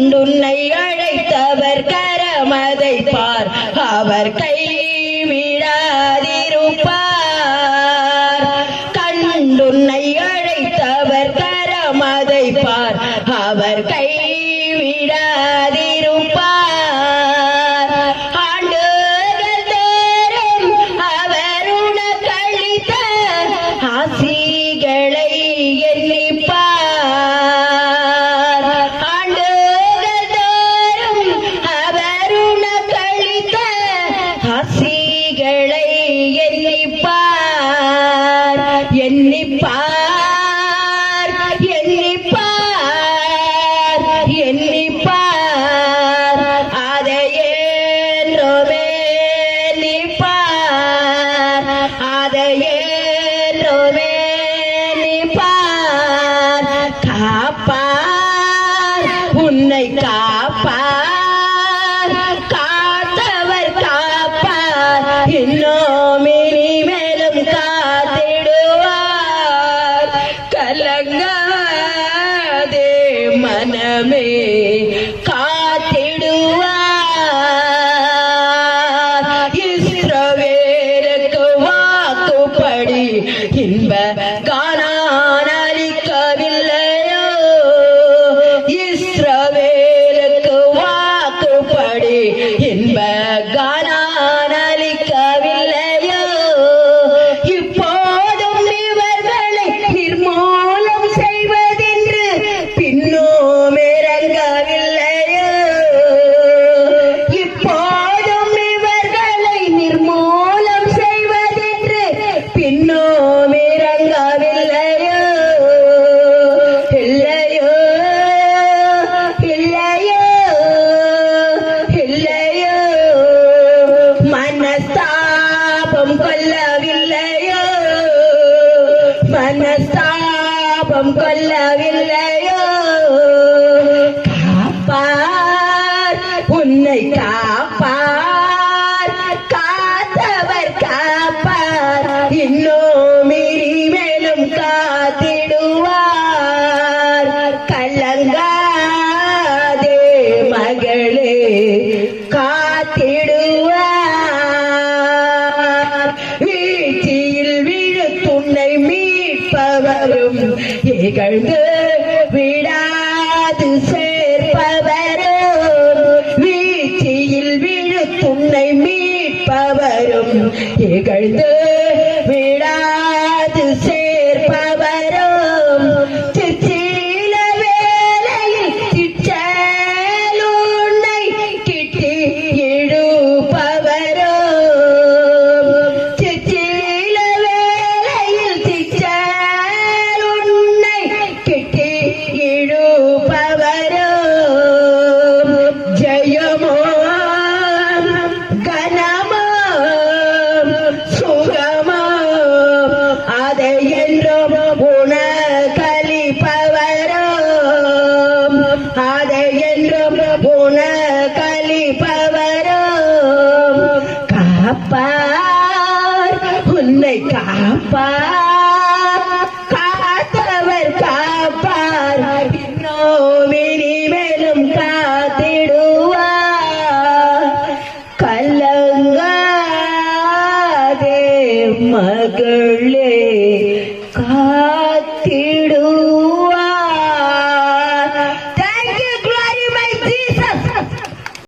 உன்னை அழைத்தவர் கரமதை பார். அவர் கை விடாதிருப்பார். கண்டுன்னை அழைத்தவர் கரமதை பார். அவர் கை எண்ணிப்பார் அதையே நிப்பார் அதையே நிப்பார் காப்பார். உன்னை காப்பார் ಕ மனஸ்தாபம் கொள்ளவில்லையோ? காப்பார் உன்னை காப்பார் காத்தவர் காப்பார் இன்னும் மேலும் காத்திடுவார். கலங்காதே மகள் யாரும் இகழ்ந்து விடாது சேர்ப்பவரும் வீச்சியில் விழுத்துன்னை மீட்பவரும். இகழ்ந்து விடாது சேர் day. high.